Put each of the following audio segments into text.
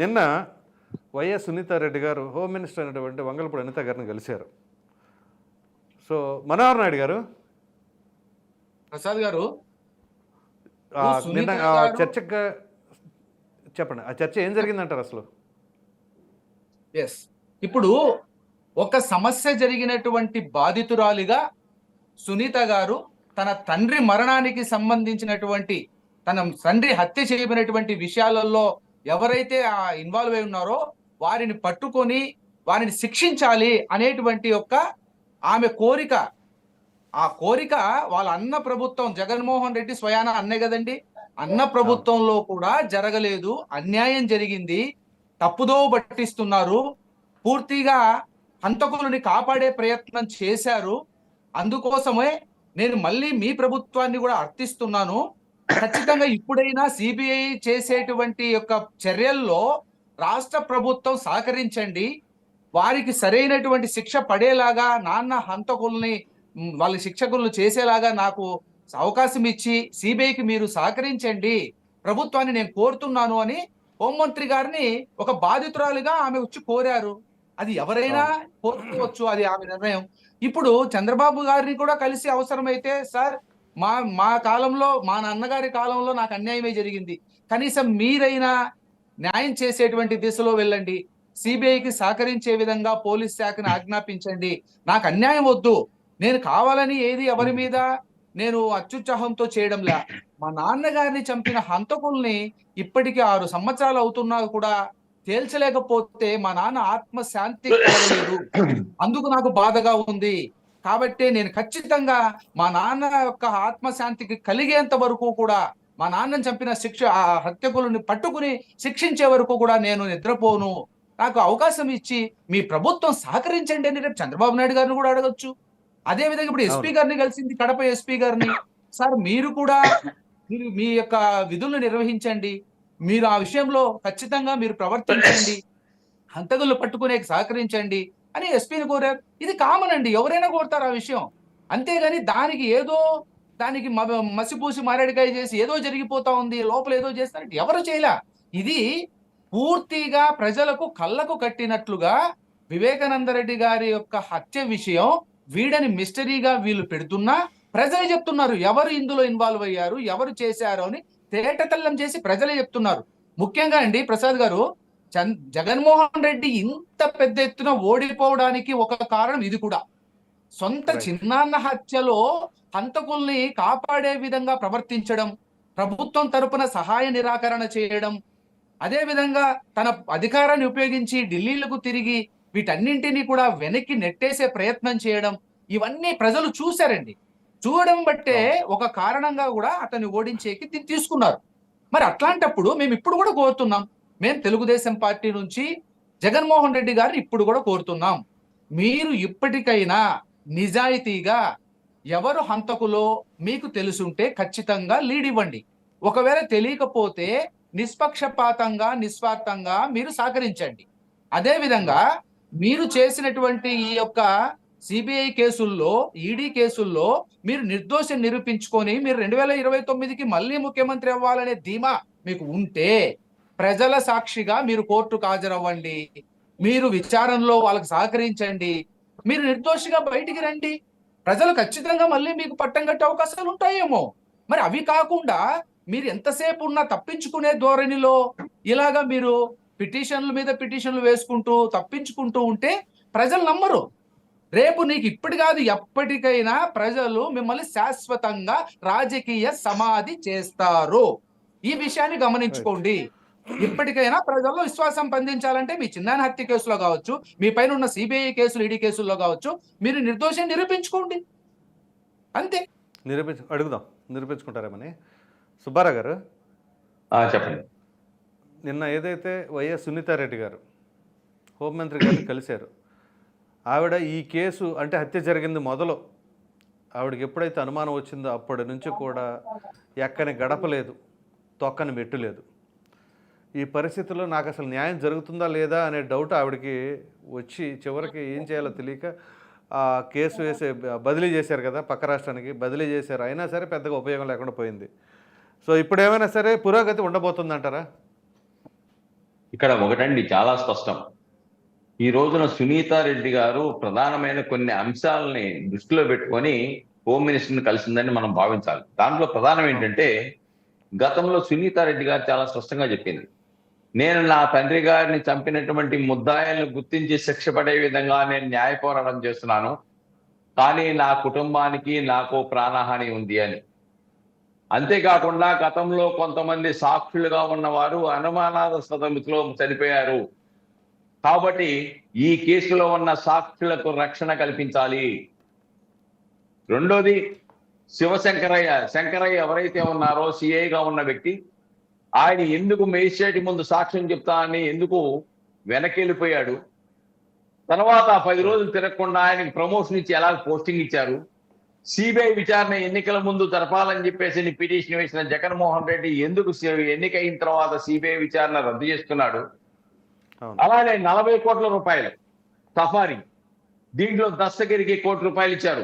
నిన్న వైఎస్ సునీతారెడ్డి గారు home minister అయినటువంటి వంగలపూడి అనిత గారిని కలిశారు. సో మనోహర్ నాయుడు గారు? ప్రసాద్ గారు? నిన్న ఆ చర్చకు చెప్పండి. ఆ చర్చ ఏం జరిగిందంటారు అసలు? ఎస్ ఇప్పుడు ఒక సమస్య జరిగినటువంటి బాధితురాలిగా సునీత గారు తన తండ్రి మరణానికి సంబంధించినటువంటి తన తండ్రి హత్య చేయబడినటువంటి విషయాలలో ఎవరైతే ఆ ఇన్వాల్వ్ అయి ఉన్నారో వారిని పట్టుకొని వారిని శిక్షించాలి అనేటువంటి యొక్క ఆమె కోరిక. ఆ కోరిక వాళ్ళ అన్న ప్రభుత్వం జగన్మోహన్ రెడ్డి స్వయాన అన్నే కదండి. అన్న ప్రభుత్వంలో కూడా జరగలేదు. అన్యాయం జరిగింది. తప్పుదో పట్టిస్తున్నారు. పూర్తిగా హంతకులని కాపాడే ప్రయత్నం చేశారు. అందుకోసమే నేను మళ్ళీ మీ ప్రభుత్వాన్ని కూడా అర్థిస్తున్నాను. ఖచ్చితంగా ఇప్పుడైనా సిబిఐ చేసేటువంటి యొక్క చర్యల్లో రాష్ట్ర ప్రభుత్వం సహకరించండి. వారికి సరైనటువంటి శిక్ష పడేలాగా నాన్న హంతకుల్ని వాళ్ళ శిక్షకులను చేసేలాగా నాకు అవకాశం ఇచ్చి సిబిఐకి మీరు సహకరించండి. ప్రభుత్వాన్ని నేను కోరుతున్నాను అని హోంమంత్రి గారిని ఒక బాధితురాలుగా ఆమె వచ్చి కోరారు. అది ఎవరైనా కోరుకోవచ్చు అది ఆమె నిర్ణయం. ఇప్పుడు చంద్రబాబు గారిని కూడా కలిసి అవసరమైతే సార్ మా మా కాలంలో మా నాన్నగారి కాలంలో నాకు అన్యాయమే జరిగింది. కనీసం మీరైనా న్యాయం చేసేటువంటి దిశలో వెళ్ళండి. సిబిఐకి సహకరించే విధంగా పోలీస్ శాఖను ఆజ్ఞాపించండి. నాకు అన్యాయం వద్దు. నేను కావాలని ఏది ఎవరి మీద నేను అత్యుత్సాహంతో చేయడంలే. మా నాన్నగారిని చంపిన హంతకుల్ని ఇప్పటికి ఆరు సంవత్సరాలు అవుతున్నా కూడా తేల్చలేకపోతే మా నాన్న ఆత్మ శాంతి కలగలేదు అందుకు నాకు బాధగా ఉంది. కాబట్టి నేను ఖచ్చితంగా మా నాన్న యొక్క ఆత్మశాంతికి కలిగేంత వరకు కూడా మా నాన్నని చంపిన శిక్ష ఆ హత్యకులని పట్టుకుని శిక్షించే వరకు కూడా నేను నిద్రపోను. నాకు అవకాశం ఇచ్చి మీ ప్రభుత్వం సహకరించండి అని రేపు చంద్రబాబు నాయుడు గారిని కూడా అడగచ్చు. అదే విధంగా ఇప్పుడు ఎస్పీ. గారిని కలిసింది కడప ఎస్పీ గారిని. సార్ మీరు కూడా మీరు మీ యొక్క విధులను నిర్వహించండి. మీరు ఆ విషయంలో ఖచ్చితంగా మీరు ప్రవర్తించండి. హంతకులు పట్టుకునే సహకరించండి. అని ఎస్పీని కోరారు. ఇది కామన్ అండి. ఎవరైనా కోరుతారు ఆ విషయం. అంతేగాని దానికి ఏదో దానికి మ- మసిపూసి మారేడికాయ చేసి ఏదో జరిగిపోతా ఉంది లోపల ఏదో చేస్తారంటే ఎవరు చేయలే? ఇది పూర్తిగా ప్రజలకు కళ్ళకు కట్టినట్లుగా వివేకానంద రెడ్డి గారి యొక్క హత్య విషయం వీడని మిస్టరీగా వీళ్ళు పెడుతున్నా ప్రజలు చెప్తున్నారు. ఎవరు ఇందులో ఇన్వాల్వ్ అయ్యారు? ఎవరు చేశారు అని తేటతల్లం చేసి ప్రజలే చెప్తున్నారు. ముఖ్యంగా అండి ప్రసాద్ గారు చంద్ జగన్మోహన్ రెడ్డి ఇంత పెద్ద ఎత్తున ఓడిపోవడానికి ఒక కారణం ఇది కూడా. సొంత. చిన్నాన్న హత్యలో హంతకుల్ని కాపాడే విధంగా ప్రవర్తించడం ప్రభుత్వం తరపున సహాయ నిరాకరణ చేయడం అదే విధంగా తన అధికారాన్ని ఉపయోగించి ఢిల్లీలకు తిరిగి వీటన్నింటినీ కూడా వెనక్కి నెట్టేసే ప్రయత్నం చేయడం ఇవన్నీ ప్రజలు చూశారండి. చూడడం బట్టే ఒక కారణంగా కూడా అతన్ని ఓడించేకి దీన్ని తీసుకున్నారు. మరి అట్లాంటప్పుడు మేము ఇప్పుడు కూడా కోరుతున్నాం మేము తెలుగుదేశం పార్టీ నుంచి జగన్మోహన్ రెడ్డి గారిని ఇప్పుడు కూడా కోరుతున్నాం. మీరు ఇప్పటికైనా నిజాయితీగా ఎవరు హంతకులో మీకు తెలుసుంటే ఖచ్చితంగా లీడ్ ఇవ్వండి. ఒకవేళ తెలియకపోతే నిష్పక్షపాతంగా నిస్వార్థంగా మీరు సహకరించండి. అదేవిధంగా మీరు చేసినటువంటి ఈ యొక్క సిబిఐ కేసుల్లో ఈడీ కేసుల్లో మీరు నిర్దోషం నిరూపించుకొని మీరు రెండు వేల ఇరవై తొమ్మిదికి మళ్ళీ ముఖ్యమంత్రి అవ్వాలనే ధీమా మీకు ఉంటే ప్రజల సాక్షిగా మీరు కోర్టుకు హాజరవ్వండి. మీరు విచారణలో వాళ్ళకి సహకరించండి. మీరు నిర్దోషిగా బయటికి రండి. ప్రజలు ఖచ్చితంగా మళ్ళీ మీకు పట్టం కట్టే అవకాశాలు ఉంటాయేమో. మరి అవి కాకుండా మీరు ఎంతసేపు ఉన్నా తప్పించుకునే ధోరణిలో ఇలాగా మీరు పిటిషన్ల మీద పిటిషన్లు వేసుకుంటూ తప్పించుకుంటూ ఉంటే ప్రజలు నమ్మరు. రేపు నీకు ఇప్పటి కాదు ఎప్పటికైనా ప్రజలు మిమ్మల్ని శాశ్వతంగా రాజకీయ సమాధి చేస్తారు. ఈ విషయాన్ని గమనించుకోండి. ఇప్పటికైనా ప్రజల్లో విశ్వాసం పొందించాలంటే మీ చిన్న హత్య కేసులో కావచ్చు మీ పైన ఉన్న సిబిఐ కేసులు ఈడీ కేసుల్లో కావచ్చు మీరు నిర్దోషం నిరూపించుకోండి. అంతే. నిరూపించు అడుగుదాం. నిరూపించుకుంటారేమని సుబ్బారావు గారు? ఆ, చెప్పండి. నిన్న ఏదైతే వైఎస్ సునీతారెడ్డి గారు హోంమంత్రి గారిని కలిశారు ఆవిడ ఈ కేసు అంటే హత్య జరిగింది మొదలు. ఆవిడకి ఎప్పుడైతే అనుమానం వచ్చిందో అప్పటి నుంచి కూడా ఎక్కని గడప లేదు తొక్కని మెట్టు లేదు ఈ పరిస్థితుల్లో నాకు అసలు న్యాయం జరుగుతుందా లేదా అనే డౌట్ ఆవిడకి వచ్చి చివరికి ఏం చేయాలో తెలియక ఆ కేసు వేసే బదిలీ చేశారు కదా పక్క రాష్ట్రానికి బదిలీ చేశారు. అయినా సరే పెద్దగా ఉపయోగం లేకుండా పోయింది. సో ఇప్పుడు ఏమైనా సరే పురోగతి ఉండబోతుందంటారా? ఇక్కడ ఒకటండి చాలా స్పష్టం. ఈ రోజున సునీత రెడ్డి గారు ప్రధానమైన కొన్ని అంశాలని దృష్టిలో పెట్టుకొని హోమ్ మినిస్టర్ని కలిసిందని మనం భావించాలి. దాంట్లో ప్రధానం ఏంటంటే గతంలో సునీత రెడ్డి గారు చాలా స్పష్టంగా చెప్పింది. నేను నా తండ్రి గారిని చంపినటువంటి ముద్దాయిలను గుర్తించి శిక్ష పడే విధంగా నేను న్యాయ పోరాటం చేస్తున్నాను. కానీ నా కుటుంబానికి నాకు ప్రాణహాని ఉంది అని. అంతేకాకుండా గతంలో కొంతమంది సాక్షులుగా ఉన్నవారు అనుమానాస్పద మృతిలో చనిపోయారు. కాబట్టి ఈ కేసులో ఉన్న సాక్షులకు రక్షణ కల్పించాలి. రెండోది శివశంకరయ్య. శంకరయ్య ఎవరైతే ఉన్నారో సిఐగా ఉన్న వ్యక్తి ఆయన ఎందుకు మేజిస్ట్రేట్ ముందు సాక్ష్యం చెప్తా అని ఎందుకు వెనక్కి వెళ్ళిపోయాడు తర్వాత పది రోజులు తిరగకుండా ఆయనకి ప్రమోషన్ ఇచ్చి ఎలా పోస్టింగ్ ఇచ్చారు. సిబిఐ విచారణ ఎన్నికల ముందు జరపాలని చెప్పేసి పిటిషన్ వేసిన జగన్మోహన్ రెడ్డి ఎందుకు సి- ఎన్నికైన తర్వాత సిబిఐ విచారణ రద్దు చేస్తున్నాడు? అలానే నలభై కోట్ల రూపాయలు సఫారీ. దీంట్లో దస్తగిరికి కోటి రూపాయలు ఇచ్చారు.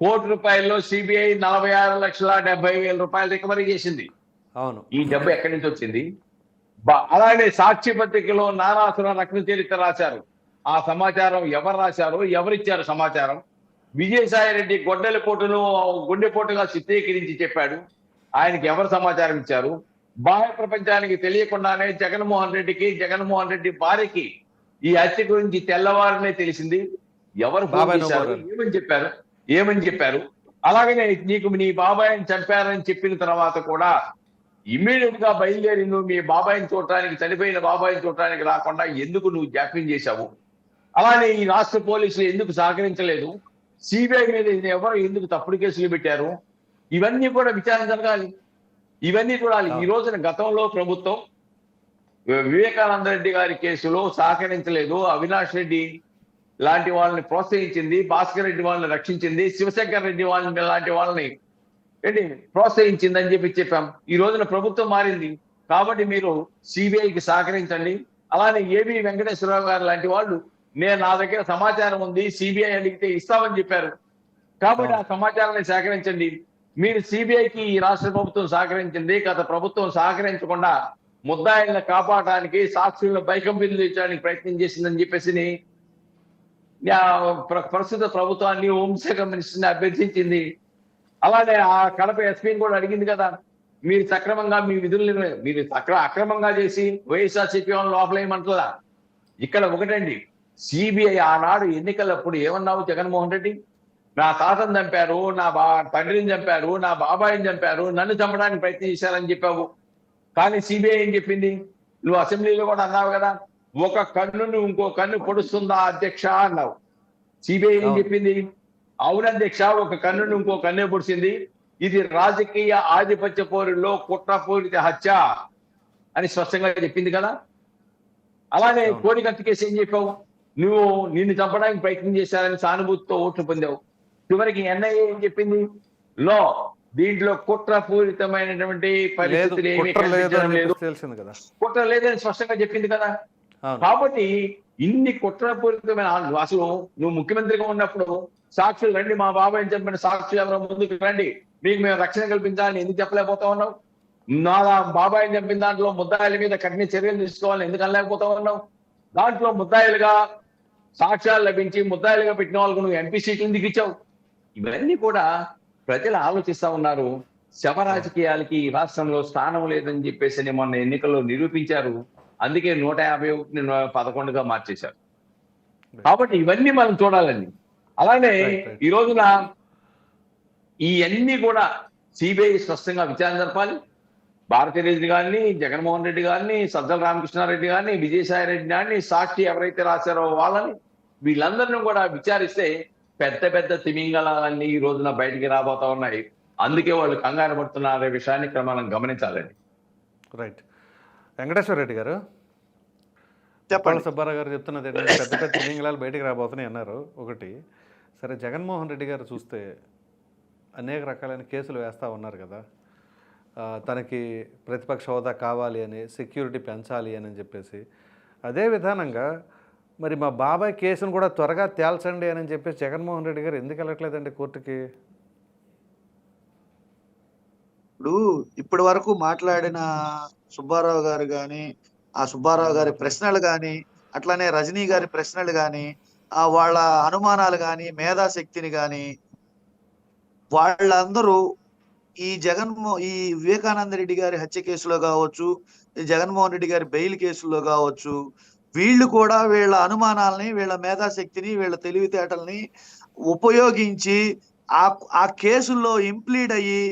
కోటి రూపాయల్లో సిబిఐ నలభై ఆరు లక్షల డెబ్బై వేల రూపాయలు రికవరీ చేసింది. అవును. ఈ డబ్బు ఎక్కడి నుంచి వచ్చింది? అలానే సాక్షి పత్రికలో నారాసుర రత్న చరిత్ర రాశారు. ఆ సమాచారం ఎవరు రాశారు? ఎవరిచ్చారు సమాచారం? విజయసాయి రెడ్డి గొడ్డలి పోటును గుండెపోటుగా చిత్రీకరించి చెప్పాడు. ఆయనకి ఎవరు సమాచారం ఇచ్చారు? బాహ్య ప్రపంచానికి తెలియకుండానే జగన్మోహన్ రెడ్డికి జగన్మోహన్ రెడ్డి భార్యకి ఈ హత్య గురించి తెల్లవారనే తెలిసింది. ఎవరు బాబాయ్. ఏమని చెప్పారు? ఏమని చెప్పారు? అలాగనే నీకు నీ బాబాయ్ని చంపారని చెప్పిన తర్వాత కూడా ఇమ్మీడియట్గా బయలుదేరి నువ్వు మీ బాబాయిని చూడటానికి చనిపోయిన బాబాయిని చూడటానికి రాకుండా ఎందుకు నువ్వు జాప్యం చేశావు? అలానే ఈ రాష్ట్ర పోలీసులు ఎందుకు సహకరించలేదు? సిబిఐ మీద ఎవరు ఎందుకు తప్పుడు కేసులు పెట్టారు? ఇవన్నీ కూడా విచారణ జరగాలి. ఇవన్నీ చూడాలి. ఈ రోజున గతంలో ప్రభుత్వం వివేకానంద రెడ్డి గారి కేసులో సహకరించలేదు. అవినాష్ రెడ్డి లాంటి వాళ్ళని ప్రోత్సహించింది. భాస్కర్ రెడ్డి వాళ్ళని రక్షించింది. శివశంకర్ రెడ్డి వాళ్ళని లాంటి వాళ్ళని ఏంటి? ప్రోత్సహించింది అని చెప్పి చెప్పాం. ఈ రోజున ప్రభుత్వం మారింది. కాబట్టి మీరు సిబిఐకి సహకరించండి. అలానే ఏబి వెంకటేశ్వరరావు గారు లాంటి వాళ్ళు నేను నా దగ్గర సమాచారం ఉంది సిబిఐ అడిగితే ఇస్తామని చెప్పారు. కాబట్టి ఆ సమాచారాన్ని సేకరించండి. మీరు సిబిఐకి ఈ రాష్ట్ర ప్రభుత్వం సహకరించింది. గత ప్రభుత్వం సహకరించకుండా ముద్దాయిలను కాపాడడానికి సాక్షులను బైకంపెనీలు ఇచ్చడానికి ప్రయత్నం చేసిందని చెప్పేసి ప్రస్తుత ప్రభుత్వాన్ని హోంశాఖ మినిస్టర్ని అభ్యర్థించింది. అలానే ఆ కడప ఎస్పీని కూడా అడిగింది కదా. మీరు సక్రమంగా మీ విధులు మీరు సక్ర అక్రమంగా చేసి వైఎస్ఆర్ సిపి వాళ్ళని లోపలేయమంటలా ఇక్కడ ఒకటండి సిబిఐ ఆనాడు ఎన్నికలప్పుడు ఏమన్నావు జగన్మోహన్ రెడ్డి? నా తాతను చంపారు నా బా తండ్రిని చంపారు నా బాబాయిని చంపారు నన్ను చంపడానికి ప్రయత్నం చేశారని చెప్పావు. కానీ సిబిఐ ఏం చెప్పింది? నువ్వు అసెంబ్లీలో కూడా అన్నావు కదా ఒక కన్నును ఇంకో కన్ను పొడుస్తుందా అధ్యక్ష అన్నావు. సిబిఐ ఏం. చెప్పింది? అవును అధ్యక్ష ఒక కన్నును ఇంకో కన్నే పొడిచింది. ఇది రాజకీయ ఆధిపత్య పోరులో కుట్రపూరిత హత్య అని స్పష్టంగా చెప్పింది కదా. అలానే. కోడికత్తి కేసు ఏం చెప్పావు? నువ్వు నిన్ను చంపడానికి ప్రయత్నం చేశారని సానుభూతితో ఓట్లు పొందావు. చివరికి ఎన్ఐఏ ఏం చెప్పింది? లో దీంట్లో కుట్రపూరితమైనటువంటి పరిస్థితులు ఏమీ కదా. కుట్ర లేదని స్పష్టంగా చెప్పింది కదా. కాబట్టి ఇన్ని కుట్రపూరితమైన అసలు నువ్వు ముఖ్యమంత్రిగా ఉన్నప్పుడు సాక్షులు రండి మా బాబాయ్ చంపిన సాక్షులు ఎవరో ముందుకు రండి. మీకు మేము రక్షణ కల్పించాలని ఎందుకు చెప్పలేకపోతా ఉన్నావు నా బాబాయ్ చంపిన దాంట్లో ముద్దాయిల మీద కఠిన చర్యలు తీసుకోవాలని ఎందుకు అనలేకపోతా ఉన్నావు దాంట్లో ముద్దాయిలుగా సాక్ష్యాలు లభించి ముద్దాయిలుగా పెట్టిన వాళ్ళకు నువ్వు ఎంపీ సీట్లు ఎందుకు ఇచ్చావు? ఇవన్నీ కూడా ప్రజలు ఆలోచిస్తా ఉన్నారు. శవ రాజకీయాలకి ఈ రాష్ట్రంలో స్థానం లేదని చెప్పేసి మొన్న ఎన్నికల్లో నిరూపించారు. అందుకే నూట యాభై ఒకటిని నూ- పదకొండుగా మార్చేశారు. కాబట్టి ఇవన్నీ మనం చూడాలండి. అలానే. ఈ రోజున ఈ అన్ని కూడా సిబిఐ స్పష్టంగా విచారణ జరపాలి. భారతీ రెడ్డి గారిని జగన్మోహన్ రెడ్డి గారిని సజ్జల రామకృష్ణారెడ్డి గారిని విజయసాయి రెడ్డి గారిని సాక్షి ఎవరైతే రాశారో వాళ్ళని వీళ్ళందరినీ కూడా విచారిస్తే పెద్ద పెద్ద తిమింగళాలన్నీ ఈ రోజున బయటికి రాబోతా ఉన్నాయి. అందుకే వాళ్ళు కంగారు పడుతున్నారనే విషయాన్ని ఇక్కడ మనం గమనించాలండి రైట్ వెంకటేశ్వర రెడ్డి గారు చెప్పండి. సుబ్బారావు గారు చెప్తున్నది ఏంటంటే పెద్ద పెద్ద తిమింగళాలు బయటికి రాబోతున్నాయి అన్నారు. ఒకటి సరే జగన్మోహన్ రెడ్డి గారు చూస్తే అనేక రకాలైన కేసులు వేస్తూ ఉన్నారు కదా. తనకి ప్రతిపక్ష హోదా కావాలి అని సెక్యూరిటీ పెంచాలి అని చెప్పేసి. అదే విధానంగా మరి మా బాబాయ్ కేసును కూడా త్వరగా తేల్చండి అని చెప్పేసి జగన్మోహన్ రెడ్డి గారు ఎందుకు వెళ్ళట్లేదండి కోర్టుకి? ఇప్పుడు ఇప్పటి వరకు మాట్లాడిన సుబ్బారావు గారు కానీ ఆ సుబ్బారావు గారి ప్రశ్నలు కానీ అట్లానే రజనీ గారి ప్రశ్నలు కానీ వాళ్ళ అనుమానాలు కానీ మేధాశక్తిని కానీ వాళ్ళందరూ ఈ జగన్మో ఈ వివేకానంద రెడ్డి గారి హత్య కేసులో కావచ్చు జగన్మోహన్ రెడ్డి గారి బెయిల్ కేసులో కావచ్చు వీళ్ళు కూడా వీళ్ళ అనుమానాలని వీళ్ళ మేధాశక్తిని వీళ్ళ తెలివితేటల్ని ఉపయోగించి ఆ ఆ కేసుల్లో ఇంప్లీడ్ అయ్యి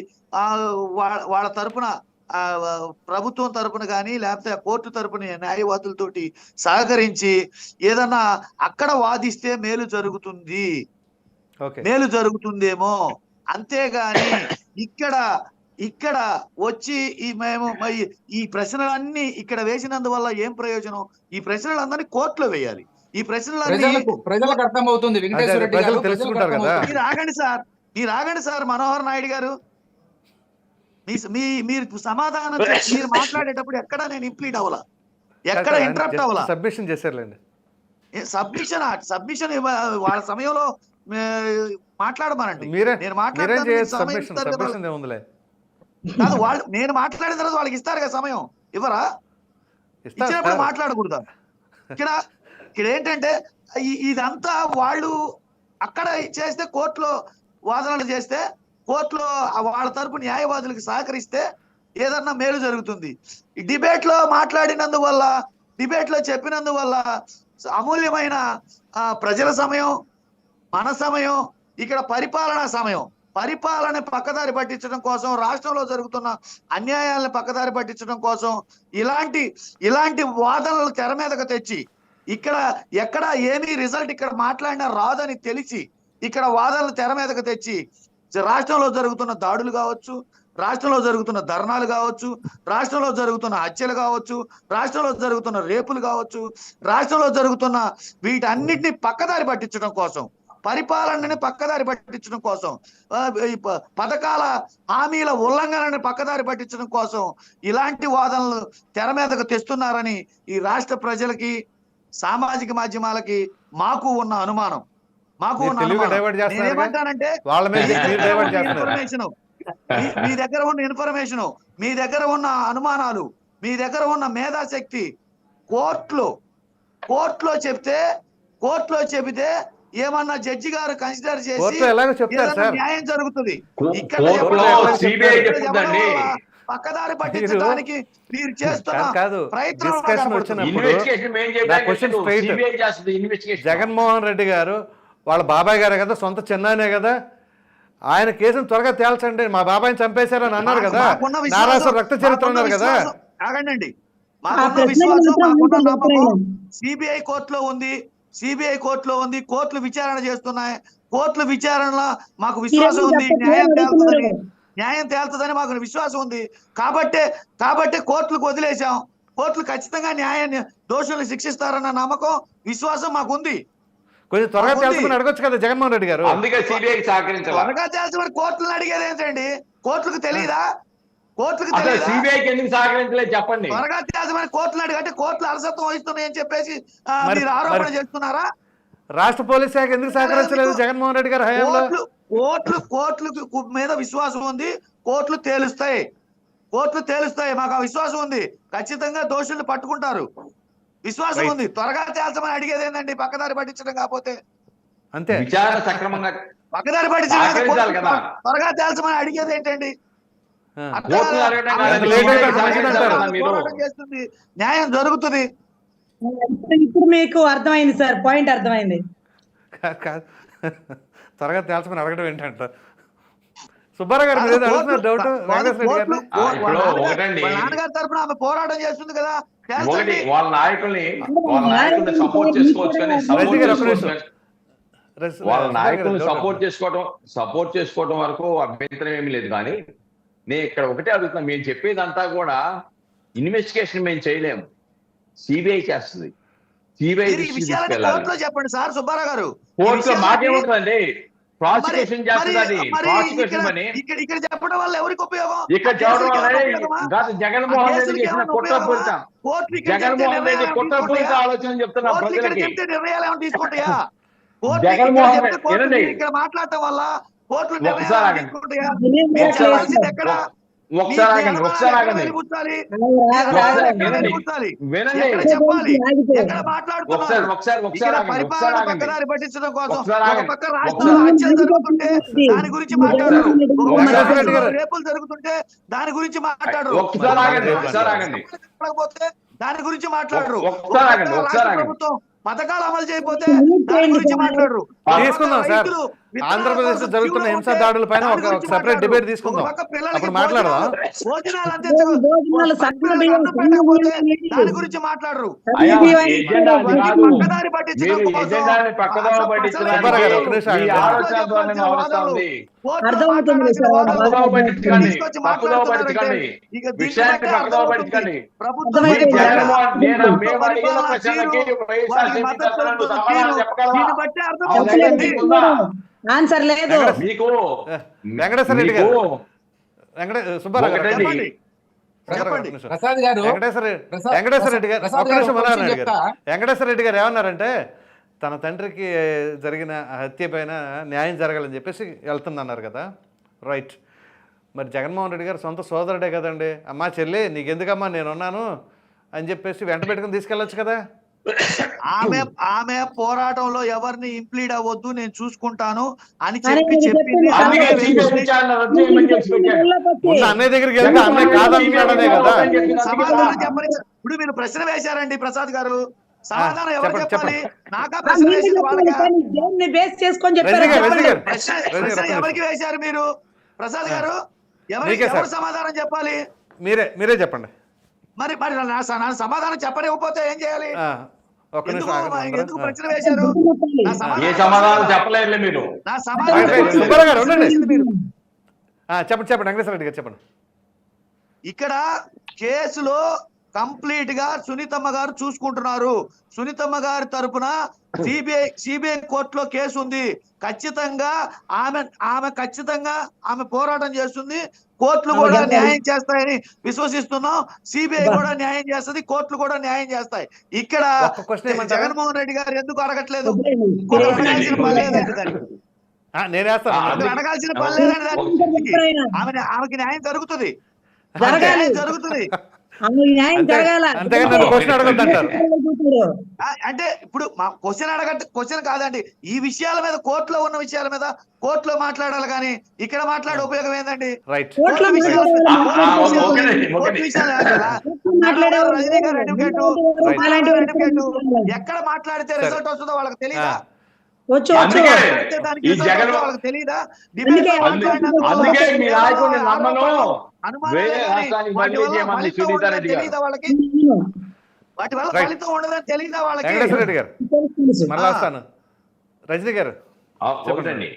వాళ్ళ వాళ్ళ తరపున ప్రభుత్వం తరపున కానీ లేకపోతే కోర్టు తరపున న్యాయవాదులతోటి సహకరించి ఏదన్నా అక్కడ వాదిస్తే మేలు జరుగుతుంది. ఓకే. మేలు జరుగుతుందేమో. అంతేగాని ఇక్కడ ఇక్కడ వచ్చి ఈ మేము ఈ ప్రశ్నలన్నీ ఇక్కడ వేసినందువల్ల ఏం ప్రయోజనం? ఈ ప్రశ్నలందరినీ కోర్టులో వేయాలి. ఈ ప్రశ్నలన్నీ ప్రజలకు ప్రజలకు అర్థమవుతుంది. వెంకటేశ్వర రెడ్డి ప్రజలు గారు తెలుసుకుంటారు ప్రజలకు కదా. అర్థమవుతుంది. మీరు ఆగండి సార్. మీరు ఆగండి సార్ మనోహర్ నాయుడు గారు. మీ మీ మీరు సమాధానం మీరు మాట్లాడేటప్పుడు ఎక్కడ నేను ఇంప్లీట్ అవ్వాల? ఎక్కడ ఇంటరప్ట్ అవ్వాల? సబ్మిషన్ చేశారులేండి. సబ్మిషన్ సబ్మిషన్ వాళ్ళ సమయంలో మాట్లాడమనండి. నేను కదా. కాదు వాళ్ళు నేను మాట్లాడిన తర్వాత వాళ్ళకి ఇస్తారు కదా సమయం. ఇవ్వరా? ఇచ్చినప్పుడు. మాట్లాడకూడదా? ఇక్కడ ఇక్కడ ఏంటంటే ఇదంతా వాళ్ళు అక్కడ చేస్తే కోర్టులో వాదనలు చేస్తే కోర్టులో వాళ్ళ తరపు న్యాయవాదులకు సహకరిస్తే ఏదన్నా మేలు జరుగుతుంది. ఈ డిబేట్లో మాట్లాడినందువల్ల డిబేట్లో చెప్పినందువల్ల అమూల్యమైన ప్రజల సమయం మన సమయం ఇక్కడ పరిపాలనా సమయం పరిపాలన పక్కదారి పట్టించడం కోసం రాష్ట్రంలో జరుగుతున్న అన్యాయాలను పక్కదారి పట్టించడం కోసం ఇలాంటి ఇలాంటి వాదనలు తెర మీదకు తెచ్చి ఇక్కడ ఎక్కడ ఏమీ రిజల్ట్ ఇక్కడ మాట్లాడినా రాదని తెలిసి ఇక్కడ వాదనలు తెర మీదకు తెచ్చి రాష్ట్రంలో జరుగుతున్న దాడులు కావచ్చు రాష్ట్రంలో జరుగుతున్న ధర్నాలు కావచ్చు రాష్ట్రంలో జరుగుతున్న హత్యలు కావచ్చు రాష్ట్రంలో జరుగుతున్న రేపులు కావచ్చు రాష్ట్రంలో జరుగుతున్న వీటన్నిటిని పక్కదారి పట్టించడం కోసం పరిపాలనని పక్కదారి పట్టించడం కోసం పథకాల హామీల ఉల్లంఘనని పక్కదారి పట్టించడం కోసం ఇలాంటి వాదనలు తెర మీదకు తెస్తున్నారని ఈ రాష్ట్ర ప్రజలకి సామాజిక మాధ్యమాలకి మాకు ఉన్న అనుమానం. మాకు? నేనేమంటానంటే మీ దగ్గర ఉన్న ఇన్ఫర్మేషన్ మీ- దగ్గర ఉన్న ఇన్ఫర్మేషన్ మీ దగ్గర ఉన్న అనుమానాలు మీ దగ్గర ఉన్న మేధాశక్తి కోర్టులో కోర్టులో చెప్తే కోర్టులో చెబితే ఏమన్నా జడ్జి గారు కన్సిడర్ చేసి న్యాయం జరుగుతుంది. ఇక్కడ పక్కదారి పట్టించడానికి మీరు చేస్తున్న ప్రయత్నం జగన్మోహన్ రెడ్డి గారు వాళ్ళ బాబాయ్ గారే కదా సొంత చిన్నానే కదా. ఆయన కేసును త్వరగా తేల్చండి మా బాబాయ్ని చంపేశారని అన్నారు కదా. నారాసు రక్త చరిత్ర అన్నారు కదా. ఆగండి. సిబిఐ కోర్టులో ఉంది సిబిఐ కోర్టులో ఉంది కోర్టులు విచారణ చేస్తున్నాయి. కోర్టుల విచారణలో మాకు విశ్వాసం ఉంది న్యాయం తేలుతుందని. న్యాయం తేలుతుందని మాకు విశ్వాసం ఉంది. కాబట్టే కాబట్టే కోర్టులకు వదిలేశాం. కోర్టులు ఖచ్చితంగా న్యాయాన్ని దోషులను శిక్షిస్తారన్న నమ్మకం విశ్వాసం మాకుంది. కొంచెం త్వరగా. తెలుసుకుని అడగొచ్చు కదా జగన్మోహన్ రెడ్డి గారు. అందుకే సిబిఐ సహకరించాలి. త్వరగా చేసిన కోర్టులను అడిగేది ఏంటండి? కోర్టులకు తెలియదా కోర్టులకు తెలియదా సిబిఐకి ఎందుకు సహకరించలేదు చెప్పండి. త్వరగా తేల్చమని కోర్టులు అడిగంటే కోర్టులు అలసత్వం వహిస్తున్నాయి అని చెప్పేసి మరి- ఆరోపణ చేస్తున్నారా? రాష్ట్ర పోలీస్ శాఖ ఎందుకు సహకరించలేదు జగన్మోహన్ రెడ్డి గారు హయాంలో? కోర్టులు కోర్టులు కోర్టులకు మీద విశ్వాసం ఉంది కోర్టులు తేలుస్తాయి. కోర్టులు తేలుస్తాయి మాకు ఆ విశ్వాసం ఉంది. ఖచ్చితంగా దోషుల్ని పట్టుకుంటారు. విశ్వాసం. ఉంది. త్వరగా తేల్చమని అడిగేది ఏంటండి పక్కదారి పట్టించడం కాకపోతే. అంతే. విచారణ సక్రమంగా పక్కదారి పట్టించడం. త్వరగా తేల్చమని అడిగేది ఏంటండి? చేస్తుంది. న్యాయం జరుగుతుంది. ఇప్పుడు- మీకు అర్థమైంది సార్. పాయింట్ అర్థమైంది. త్వరగా తేల్చమని అడగడం ఏంటంట? సుబ్బారావు గారు డౌట్ ఒకటండి. నాన్నగారి ఆమె పోరాటం చేస్తుంది కదా. ఒకటి. వాళ్ళ నాయకుల్ని వాళ్ళ నాయకుల్ని సపోర్ట్ చేసుకోవచ్చు కానీ సపోర్ట్ చేసుకోవచ్చు. రస్- వాళ్ళ నాయకుల్ని సపోర్ట్ చేసుకోవడం సపోర్ట్ చేసుకోవడం వరకు అభ్యంతరం ఏమీ లేదు కానీ నేను ఇక్కడ ఒకటే అడుగుతున్నా. మేము చెప్పేదంతా కూడా ఇన్వెస్టిగేషన్ మేము చేయలేము. సిబిఐ చేస్తుంది. సిబిఐ చెప్పండి సార్ సుబ్బారావు గారు. కోర్టులో మాకేముంటుందండి? ప్రాసిక్యూషన్ చేస్తుంది ప్రాసిక్యూషన్ అని ఇక్కడ ఇక్కడ చెప్పడం వల్ల ఎవరికి ఉపయోగం? ఇక్కడ కేసులకి వల్ల? కాదు జగన్మోహన్ రెడ్డి చేసిన ఇక్కడ చెప్తే జగన్మోహన్ రెడ్డి నిర్ణయాలు కుట్రపూరిత తీసుకుంటాయా? ఆలోచన చెప్తున్నా ప్రజలకి. చెప్తే నిర్ణయాలు ఏమైనా తీసుకుంటాయా? జగన్మోహన్ రెడ్డి-. ఇక్కడ మాట్లాడటం వల్ల కోర్టులు నిర్ణయాలు. తీసుకుంటాయా? ఒకసారి చేయాల్సింది ఎక్కడ ఒకసారి ఆగండి ఒకసారి ఆగండి కూర్చోాలి ఆగు, ఆగు, ఆగు. వినండి. కూర్చోాలి వినండి. ఎక్కడ చెప్పాలి? ఆగిపోయారు. ఎక్కడ ఒకసారి మాట్లాడుతున్నారు ఒకసారి ఒకసారి ఇక్కడ ఆగండి ఒకసారి పరిపాలన ఆగండి. పక్కదారి పట్టించడం కోసం ఒకసారి ఒక ఆగండి. పక్క రాష్ట్రంలో హత్యలు జరుగుతుంటే దాని గురించి మాట్లాడరు. రేపులు జరుగుతుంటే దాని గురించి మాట్లాడరు. ఒకసారి ఆగండి ఒకసారి ఆగండి. లేకపోతే దాని గురించి మాట్లాడరు. ప్రభుత్వం పథకాలు అమలు చేయకపోతే దాని గురించి? మాట్లాడరు. తీసుకుందాం సార్. ఆంధ్రప్రదేశ్లో జరుగుతున్న హింసా దాడుల పైన ఒక సెపరేట్ డిబేట్ తీసుకుందాం. అప్పుడు మాట్లాడదాం దాని గురించి మాట్లాడరు. ప్రభుత్వం? దీన్ని బట్టే ఉందా? ఆన్సర్ లేదు. మీకు వెంకటేశ్వర రెడ్డి గారు. వెంకట సుబ్బారావు గారు. ఒకటండి. చెప్పండి. ప్రసాద్ గారు వెంకటేశ్వర రెడ్డి గారు. ఒక్క గారు నిమిషం. వెంకటేశ్వర రెడ్డి గారు ఏమన్నారంటే తన తండ్రికి జరిగిన హత్య పైన న్యాయం జరగాలని చెప్పేసి వెళ్తుందన్నారు కదా. రైట్ మరి జగన్మోహన్ రెడ్డి గారు సొంత సోదరుడే కదండి. అమ్మా చెల్లి నీకెందుకమ్మా నేనున్నాను అని చెప్పేసి వెంట పెట్టుకుని తీసుకెళ్ళొచ్చు కదా. ఆమె ఆమె పోరాటంలో ఎవరిని ఇంప్లీడ్ అవ్వద్దు నేను చూసుకుంటాను అని చెప్పి చెప్పింది అన్నయ్య దగ్గరికి వెళ్తే అన్నయ్య కాదన్నాడనే కదా. సమాధానం చెప్పని ఇప్పుడు మీరు ప్రశ్న వేశారండి ప్రసాద్ గారు. సమాధానం ఎవరు చెప్పాలి. నాకా ప్రశ్న వాళ్ళకా? బేస్ చేసుకొని చెప్పారు. ప్రశ్న ఎవరికి వేశారు మీరు? ప్రసాద్ గారు ఎవరికి సమాధానం చెప్పాలి? మీరే మీరే చెప్పండి. మరి మరి నా సమాధానం చెప్పనివ్వకపోతే ఏం చేయాలి? ఎందుకు నిమిషం ఆగండి ఎందుకు అందరూ. ప్రశ్న వేశారు? సమాధానం మీరు. నా సమాధానం. చెప్పండి. సుబ్బారావు గారు, ఉండండి. మీరు? ఆ, చెప్పండి చెప్పండి. వెంకటేశ్వర రెడ్డి గారు చెప్పండి. ఇక్కడ కేసులో కంప్లీట్గా సునీతమ్మ గారు చూసుకుంటున్నారు. సునీతమ్మ గారి తరపున సిబిఐ సిబిఐ కోర్టులో కేసు ఉంది. ఖచ్చితంగా ఆమె ఆమె ఖచ్చితంగా ఆమె పోరాటం చేస్తుంది. కోర్టులు కూడా. న్యాయం చేస్తాయని విశ్వసిస్తున్నాం. సిబిఐ కూడా న్యాయం చేస్తుంది కోర్టులు కూడా న్యాయం చేస్తాయి. ఇక్కడ ఒక్క క్వశ్చన్ ఏమంటారా? జగన్మోహన్ రెడ్డి గారు ఎందుకు అడగట్లేదు? అడగాల్సిన పని లేదండి ఆమెకి న్యాయం జరుగుతుంది. జరుగుతుంది. అంటే ఇప్పుడు మా క్వశ్చన్ అడగ క్వశ్చన్ కాదండి. ఈ విషయాల మీద కోర్టులో ఉన్న విషయాల మీద కోర్టులో మాట్లాడాలి కానీ ఇక్కడ మాట్లాడే ఉపయోగం ఏందండి. ఎక్కడ మాట్లాడితే రిజల్ట్ వస్తుందో వాళ్ళకి తెలియదా ఈ result జగన్ వస్తుందో వాళ్ళకి తెలియదా అందుకే- అందుకే మీ నాయకుడిని నమ్మను. అనుమానాలే వేరే కానీ రాష్ట్రానికి వాటి బదిలీ వల్ల చేయమని ఫలితం సునీతా ఉండదని రెడ్డి గారు. తెలియదా వాళ్ళకి? వాటి వల్ల Right. ఫలితం ఉండదని తెలియదా వాళ్ళకి? వెంకటేశ్వర రెడ్డి గారు తెలుసు. మళ్ళీ ఆ. వస్తాను. రజనీ గారు ఆ, ఒకటండి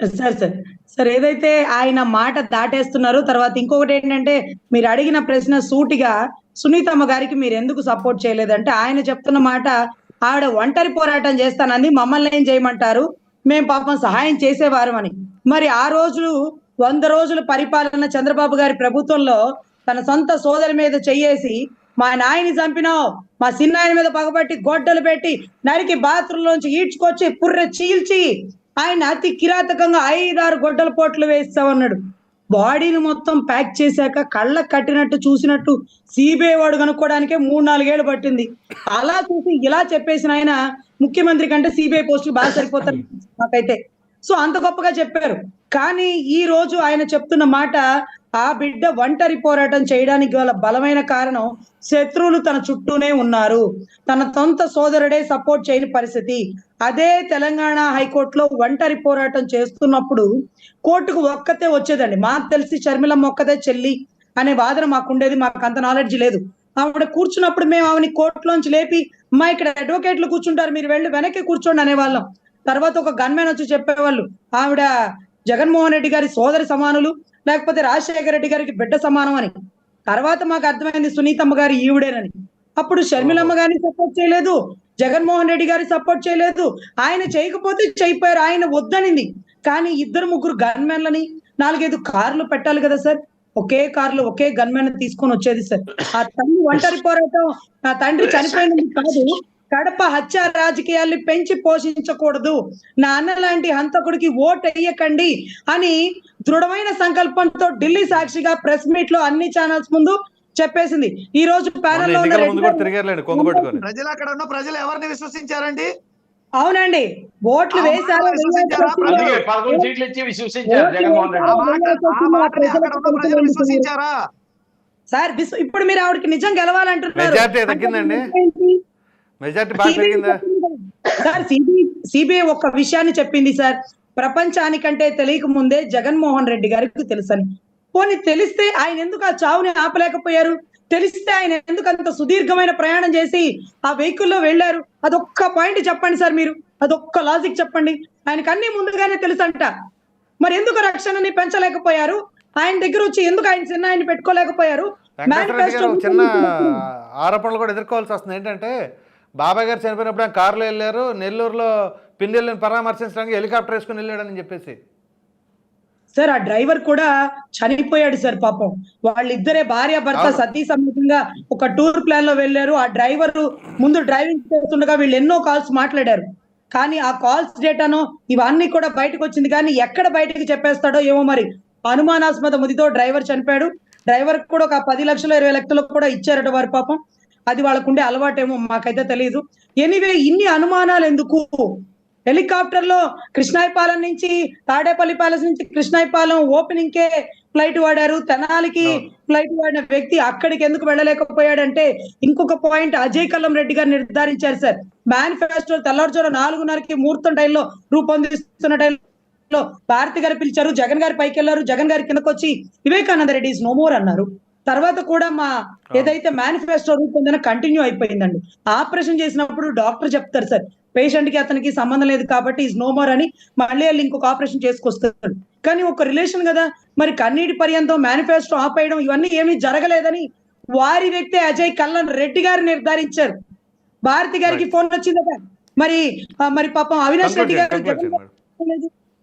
సార్ సార్. సార్ ఏదైతే ఆయన మాట దాటేస్తున్నారు తర్వాత ఇంకొకటి ఏంటంటే మీరు అడిగిన ప్రశ్న సూటిగా సునీతమ్మ గారికి మీరు ఎందుకు సపోర్ట్ చేయలేదంటే ఆయన చెప్తున్న మాట ఆవిడ ఒంటరి పోరాటం చేస్తానంది మమ్మల్ని ఏం చేయమంటారు? మేము పాపం సహాయం చేసేవారు అని. మరి ఆ రోజు వంద రోజుల పరిపాలన చంద్రబాబు గారి ప్రభుత్వంలో తన సొంత సోదరి మీద చెయ్యేసి మా నాయని చంపినావు. మా సిన్నాయన మీద పగబట్టి గొడ్డలు పెట్టి నరికి బాత్రూమ్ లోంచి ఈడ్చుకొచ్చి పుర్రె చీల్చి ఆయన అతి కిరాతకంగా ఐదారు గొడ్డల పోట్లు వేస్తామన్నాడు బాడీని మొత్తం ప్యాక్ చేశాక కళ్ళ కట్టినట్టు చూసినట్టు సిబిఐ వాడు కనుక్కోవడానికే మూడు నాలుగేళ్ళు పట్టింది. అలా చూసి ఇలా చెప్పేసిన ఆయన ముఖ్యమంత్రి కంటే సిబిఐ పోస్టులు బాగా సరిపోతారు నాకైతే సో అంత గొప్పగా చెప్పారు. కానీ ఈ రోజు ఆయన చెప్తున్న మాట ఆ బిడ్డ ఒంటరి పోరాటం చేయడానికి గల బలమైన కారణం శత్రువులు తన చుట్టూనే ఉన్నారు. తన సొంత సోదరుడే సపోర్ట్ చేయని పరిస్థితి. అదే తెలంగాణ హైకోర్టులో ఒంటరి పోరాటం చేస్తున్నప్పుడు కోర్టుకు ఒక్కతే వచ్చేదండి. మాకు తెలిసి షర్మిలమ్మ ఒక్కతే చెల్లి అనే వాదన మాకు ఉండేది మాకు అంత నాలెడ్జ్ లేదు. ఆవిడ కూర్చున్నప్పుడు మేము ఆవిని కోర్టులోంచి లేపి మా ఇక్కడ అడ్వకేట్లు కూర్చుంటారు. మీరు వెళ్ళి వెనక్కి కూర్చోండి అనేవాళ్ళం. తర్వాత ఒక గన్మెన్ వచ్చి చెప్పేవాళ్ళు. ఆవిడ జగన్మోహన్ రెడ్డి గారి సోదరి సమానులు. లేకపోతే రాజశేఖర రెడ్డి గారికి బిడ్డ సమానం అని. తర్వాత మాకు అర్థమైంది సునీతమ్మ గారి ఈవిడేనని. అప్పుడు షర్మిలమ్మ గారిని సపోర్ట్ చేయలేదు జగన్మోహన్ రెడ్డి గారి సపోర్ట్ చేయలేదు. ఆయన చేయకపోతే చేయిపోయారు ఆయన వద్దనింది. కానీ ఇద్దరు ముగ్గురు గన్మెన్లని నాలుగైదు కార్లు పెట్టాలి కదా సార్. ఒకే కార్లు ఒకే గన్మెన్ తీసుకొని వచ్చేది సార్. ఆ తండ్రి ఒంటరి పోరాటం నా తండ్రి చనిపోయినది కాదు. కడప హత్య రాజకీయాల్ని పెంచి పోషించకూడదు. నా అన్న లాంటి హంతకుడికి ఓట్ వేయకండి అని దృఢమైన సంకల్పంతో ఢిల్లీ సాక్షిగా ప్రెస్ మీట్లో అన్ని ఛానల్స్ ముందు చెప్పేసింది. ఈ రోజు ప్యానెల్లో ప్రజలు అక్కడ ఉన్న ప్రజలు ఎవరిని విశ్వసించారండి? అవునండి. ఓట్లు వేశారు విశ్వసించారా? అందుకే పదకొండు సీట్లు ఇచ్చి విశ్వసించారు జగన్మోహన్ ఆ రెడ్డి మాట ఆ మాట అక్కడ ఉన్న ప్రజలు విశ్వసించారా? సార్ ఇప్పుడు మీరు ఆవిడకి నిజం గెలవాలంటున్నారు. మెజారిటీ బాగా పెరిగిందా? సార్ సిబిఐ సిబిఐ ఒక విషయాన్ని చెప్పింది సార్. ప్రపంచానికంటే తెలియక ముందే జగన్మోహన్ రెడ్డి గారికి తెలుసని. పోనీ తెలిస్తే ఆయన ఎందుకు ఆ చావుని ఆపలేకపోయారు? తెలిస్తే ఆయన ఎందుకు అంత సుదీర్ఘమైన ప్రయాణం చేసి ఆ వెహికల్లో వెళ్ళారు? అదొక్క పాయింట్ చెప్పండి సార్ మీరు. అదొక్క లాజిక్ చెప్పండి. ఆయనకు అన్ని ముందుగానే తెలుసంట. మరి ఎందుకు రక్షణని పెంచలేకపోయారు? ఆయన దగ్గర వచ్చి ఎందుకు ఆయన చిన్న ఆయన పెట్టుకోలేకపోయారు చిన్న ఆరోపణలు కూడా ఎదుర్కోవాల్సి వస్తుంది. ఏంటంటే బాబాయ్ గారు చనిపోయినప్పుడు ఆయన కారులో వెళ్ళారు నెల్లూరులో పిన్నెల్లిని పరామర్శించడానికి హెలికాప్టర్ వేసుకుని వెళ్ళాడని చెప్పేసి. సార్ ఆ డ్రైవర్ కూడా చనిపోయాడు సార్ పాపం. వాళ్ళిద్దరే భార్య భర్త. సతీ సమేతంగా ఒక టూర్ ప్లాన్లో వెళ్ళారు. ఆ డ్రైవర్ ముందు డ్రైవింగ్ చేస్తుండగా వీళ్ళు ఎన్నో కాల్స్ మాట్లాడారు. కానీ ఆ కాల్స్ డేటాను ఇవన్నీ కూడా బయటకు వచ్చింది. కానీ ఎక్కడ బయటకు చెప్పేస్తాడో ఏమో మరి అనుమానాస్పద ముదితో డ్రైవర్ చనిపోయాడు. డ్రైవర్ కూడా ఒక పది లక్షలు ఇరవై లక్షలు కూడా ఇచ్చారట వారి పాపం. అది వాళ్ళకుండే అలవాటేమో మాకైతే తెలియదు ఎనీవే ఇన్ని అనుమానాలు ఎందుకు హెలికాప్టర్లో కృష్ణాయపాలెం నుంచి తాడేపల్లి ప్యాలెస్ నుంచి కృష్ణాయపాలెం ఓపెనింగ్ కే ఫ్లైట్ వాడారు. తెనాలికి. ఫ్లైట్ వాడిన వ్యక్తి అక్కడికి ఎందుకు వెళ్ళలేకపోయాడంటే ఇంకొక పాయింట్ అజయ్ కల్లం రెడ్డి గారు నిర్ధారించారు సార్. మేనిఫెస్టో తెల్లవారుజాము నాలుగున్నరకి ముహూర్తం టైంలో రూపొందిస్తున్న టైంలో భారతి గారు పిలిచారు జగన్ గారి పైకి వెళ్ళారు జగన్ గారి కిందకు వచ్చి Vivekananda Reddy is no more అన్నారు. తర్వాత కూడా మా ఏదైతే మేనిఫెస్టో రూపొందిన కంటిన్యూ అయిపోయిందండి. ఆపరేషన్ చేసినప్పుడు డాక్టర్ చెప్తారు సార్ పేషెంట్కి అతనికి సంబంధం లేదు కాబట్టి ఈజ్ నో మోర్ అని మళ్ళీ వెళ్ళి ఇంకొక ఆపరేషన్ చేసుకొస్తాడు కానీ ఒక రిలేషన్ కదా మరి కన్నీటి పర్యంతం మేనిఫెస్టో ఆపేయడం ఇవన్నీ ఏమీ జరగలేదని వారి వ్యక్తి అజయ్ కల్లన్ రెడ్డి గారు నిర్ధారించారు. భారతి గారికి ఫోన్ వచ్చిందట మరి మరి పాపం అవినాష్ రెడ్డి గారు.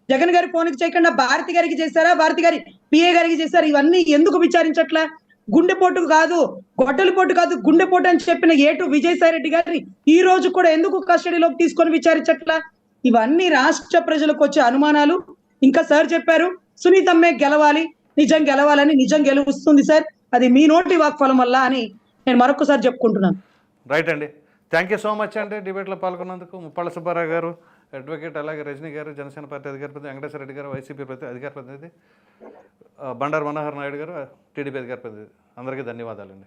జగన్ గారి ఫోన్ చేయకుండా భారతి గారికి చేశారా? భారతి గారి పిఏ గారికి చేశారా? ఇవన్నీ ఎందుకు విచారించట్లా? గుండెపోటు కాదు గొడ్డలిపోటు కాదు గుండెపోటు అని చెప్పిన ఏటు విజయసాయి రెడ్డి గారిని ఈ రోజు కూడా ఎందుకు కస్టడీలోకి తీసుకొని విచారించట్లా? ఇవన్నీ రాష్ట్ర ప్రజలకు వచ్చే అనుమానాలు. ఇంకా సార్ చెప్పారు సునీతమ్మే గెలవాలి నిజం గెలవాలని నిజం గెలుస్తుంది సార్. అది మీ నోటి వాక్ఫలం వల్ల అని నేను మరొకసారి చెప్పుకుంటున్నాను. రైట్ అండి. థ్యాంక్ యూ సో మచ్ అండి డిబేట్లో పాల్గొన్నందుకు. ముప్పాళ్ళ సుబ్బారావు గారు అడ్వకేట్ అలాగే రజనీ గారు జనసేన పార్టీ అధికార ప్రతినిధి వెంకటేశ్వర రెడ్డి గారు వైసీపీ ప్రతి అధికార ప్రతినిధి బండారు మనోహర్ నాయుడు గారు టీడీపీ అధికార ప్రతినిధి. అందరికీ ధన్యవాదాలండి.